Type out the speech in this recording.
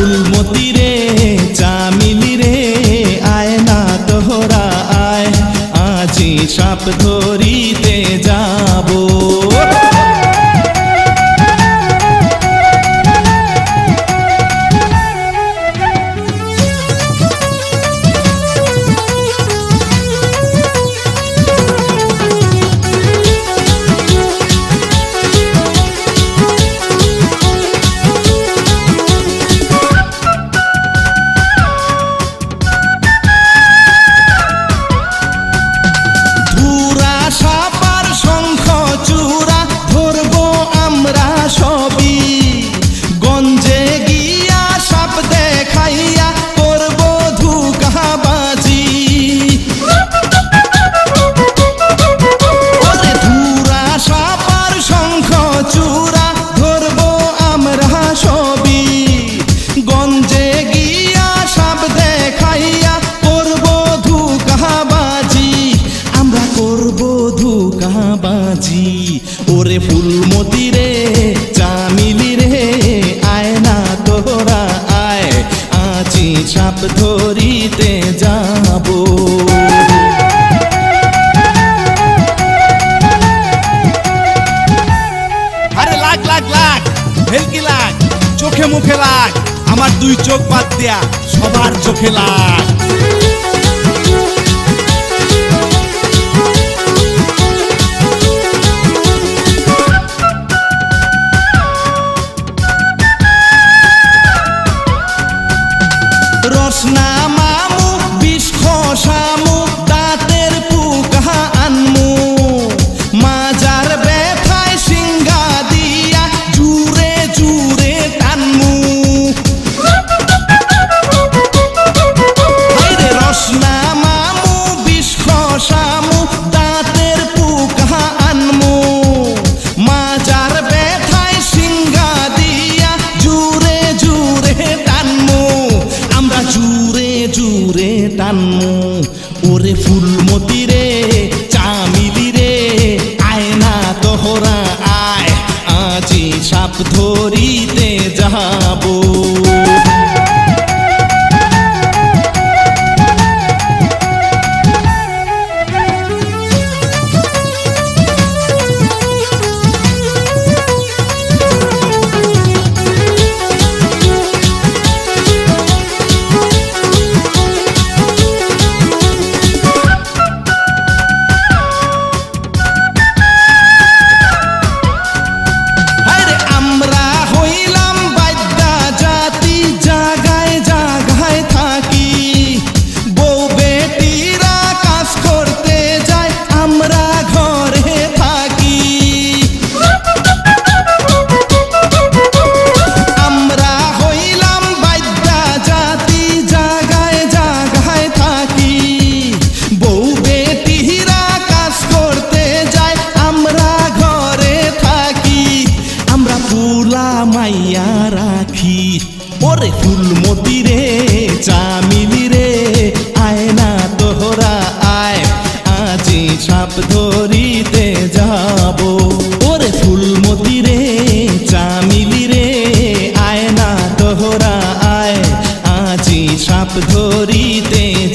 ফুলমতি রে চামিলি রে আয় না তোহরা আয়। আজি সাপ ধরিতে যাব। ধুকাবাজি ওরে ফুলমতি রে চামিলি রে, আয় না তোরা আয়। আজি সাপ ধরিতে যাব। আরে লাগ লাগ লাগ, ভেলকি লাগ, চোখে মুখে লাগ আমার দুই চোখ বাদ দেয়া সবার চোখে লাগ। us now ওরে ফুলমতি রে চামিলি রে আয়না তোহরা আয় আজি সাপ ধরিতে যাব। ওরে রে, চামিলি রে, আয় তোহরা, আয়। আজি সাপ ধরিতে যাব। ওরে ফুলমতি রে, চামিলি রে, আয় তোহরা, আয়। আজি সাপ ধরিতে